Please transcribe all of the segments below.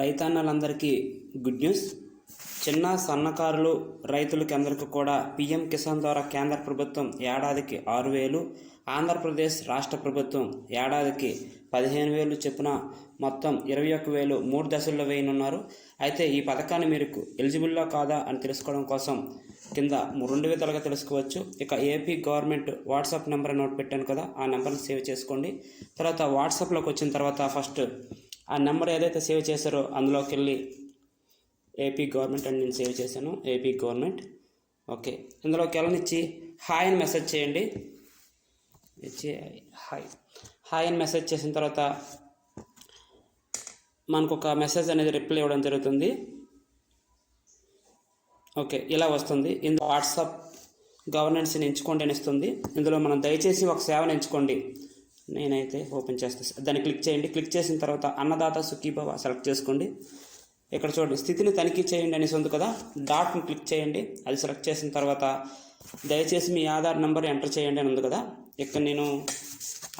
రైతన్నలందరికీ good news. చిన్న సన్నకారులు రైతులకి అందరికీ కూడా పీఎం కిసాన్ ద్వారా కేంద్ర ప్రభుత్వం ఏడాదికి ఆరు వేలు ఆంధ్రప్రదేశ్ రాష్ట్ర ప్రభుత్వం ఏడాదికి పదిహేను వేలు చొప్పున మొత్తం ఇరవై ఒక్క వేలు మూడు దశల్లో వేయనున్నారు. అయితే ఈ పథకాన్ని మీరు ఎలిజిబుల్లో కాదా అని తెలుసుకోవడం కోసం కింద రెండు విధాలుగా తెలుసుకోవచ్చు. ఇక AP government WhatsApp number note పెట్టాను కదా ఆ నెంబర్ని సేవ్ చేసుకోండి. తర్వాత వాట్సాప్లోకి వచ్చిన తర్వాత ఫస్ట్ ఆ నెంబర్ ఏదైతే సేవ్ చేశారో అందులోకి వెళ్ళి ఏపీ గవర్నమెంట్ అని నేను సేవ్ చేశాను ఏపీ గవర్నమెంట్. ఓకే. ఇందులోకి వెళ్ళనిచ్చి హాయ్ అని మెసేజ్ చేయండి. ఇచ్చి హాయ్ హాయ్ అని మెసేజ్ చేసిన తర్వాత మనకు ఒక మెసేజ్ అనేది రిప్లై ఇవ్వడం జరుగుతుంది. ఓకే. ఇలా వస్తుంది. ఇందులో వాట్సాప్ గవర్నెన్స్ని ఎంచుకోండి అని ఇస్తుంది. ఇందులో మనం దయచేసి ఒక సేవను ఎంచుకోండి. నేనైతే ఓపెన్ చేస్తాను దాన్ని క్లిక్ చేయండి. క్లిక్ చేసిన తర్వాత అన్నదాత సుఖీభవ సెలెక్ట్ చేసుకోండి. ఇక్కడ చూడండి స్థితిని తనిఖీ చేయండి అనేసి ఉంది కదా. డాట్ని క్లిక్ చేయండి. అది సెలెక్ట్ చేసిన తర్వాత దయచేసి మీ ఆధార్ నెంబర్ ఎంటర్ చేయండి అని ఉంది కదా. ఇక్కడ నేను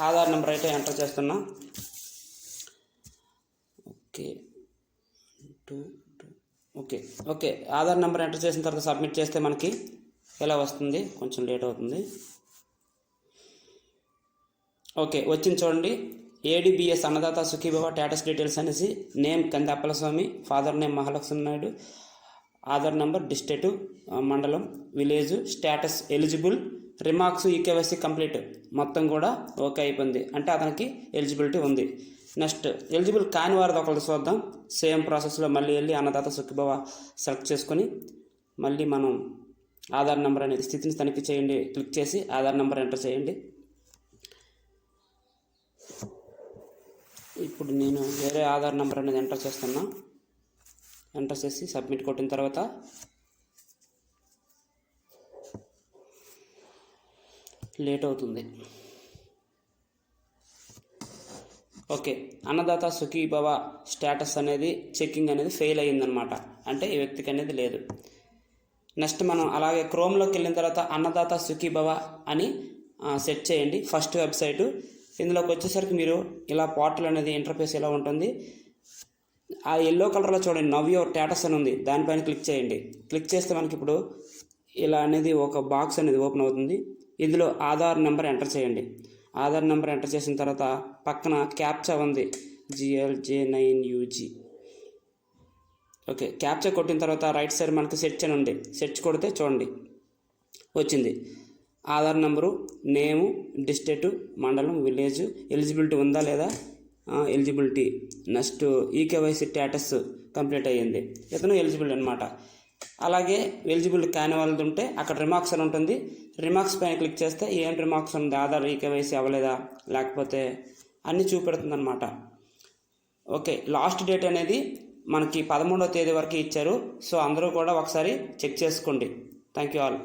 ఆధార్ నెంబర్ అయితే ఎంటర్ చేస్తున్నా. Okay. Two two. Okay. Okay. Aadhaar number enter చేసిన తర్వాత సబ్మిట్ చేస్తే మనకి ఎలా వస్తుంది? కొంచెం లేట్ అవుతుంది. ఓకే వచ్చింది చూడండి. ADBS Annadata Sukhibhava status details అనేసి name Kandi Swamy father name Mahalakshmi Naidu Aadhaar number district మండలం village status eligible remarks eKYC complete మొత్తం కూడా ఓకే అయిపోయింది. అంటే అతనికి ఎలిజిబిలిటీ ఉంది. నెక్స్ట్ ఎలిజిబుల్ కాని వారిది ఒకళ్ళు చూద్దాం. సేమ్ ప్రాసెస్లో మళ్ళీ వెళ్ళి అన్నదాత సుఖీభవ సెలెక్ట్ చేసుకొని మళ్ళీ మనం ఆధార్ నెంబర్ అనేది స్థితిని తనిఖీ చేయండి. క్లిక్ చేసి ఆధార్ నెంబర్ ఎంటర్ చేయండి. ఇప్పుడు నేను వేరే ఆధార్ నెంబర్ అనేది ఎంటర్ చేస్తున్నా. ఎంటర్ చేసి సబ్మిట్ కొట్టిన తర్వాత లేట్ అవుతుంది. ఓకే అన్నదాత సుఖీభవ స్టేటస్ అనేది చెక్కింగ్ అనేది ఫెయిల్ అయ్యిందనమాట అంటే ఈ వ్యక్తికి అనేది లేదు. నెక్స్ట్ మనం అలాగే క్రోమ్లోకి వెళ్ళిన తర్వాత అన్నదాత సుఖీభవ అని సెట్ చేయండి. ఫస్ట్ వెబ్సైటు ఇందులోకి వచ్చేసరికి మీరు ఇలా పోర్టల్ అనేది ఇంటర్ఫేస్ ఎలా ఉంటుంది? ఆ ఎల్లో కలర్లో చూడండి నవ్యో స్టేటస్ అని ఉంది. దానిపైన క్లిక్ చేయండి. క్లిక్ చేస్తే మనకి ఇప్పుడు ఇలా అనేది ఒక బాక్స్ అనేది ఓపెన్ అవుతుంది. ఇందులో ఆధార్ నెంబర్ ఎంటర్ చేయండి. ఆధార్ నెంబర్ ఎంటర్ చేసిన తర్వాత పక్కన క్యాప్చా ఉంది. GLJ nine UG okay captcha కొట్టిన తర్వాత రైట్ సైడ్ మనకి సెర్చ్ అని ఉంది. సెర్చ్ కొడితే చూడండి వచ్చింది. ఆధార్ నెంబరు నేము డిస్ట్రిక్ట్ మండలం విలేజ్ ఎలిజిబిలిటీ ఉందా లేదా? Eligibility. Next eKYC status complete అయ్యింది. ఇతను ఎలిజిబుల్ అనమాట అలాగే ఎలిజిబుల్ కాని వాళ్ళది ఉంటే అక్కడ రిమార్క్స్ అని ఉంటుంది. రిమార్క్స్ పైన క్లిక్ చేస్తే ఏం రిమార్క్స్ ఉంది? ఆధార్ ఈకేవైసీ అవ్వలేదా? లేకపోతే అన్నీ చూపెడుతుంది అనమాట ఓకే లాస్ట్ డేట్ అనేది మనకి పదమూడవ తేదీ వరకు ఇచ్చారు. సో అందరూ కూడా ఒకసారి చెక్ చేసుకోండి. Thank you all.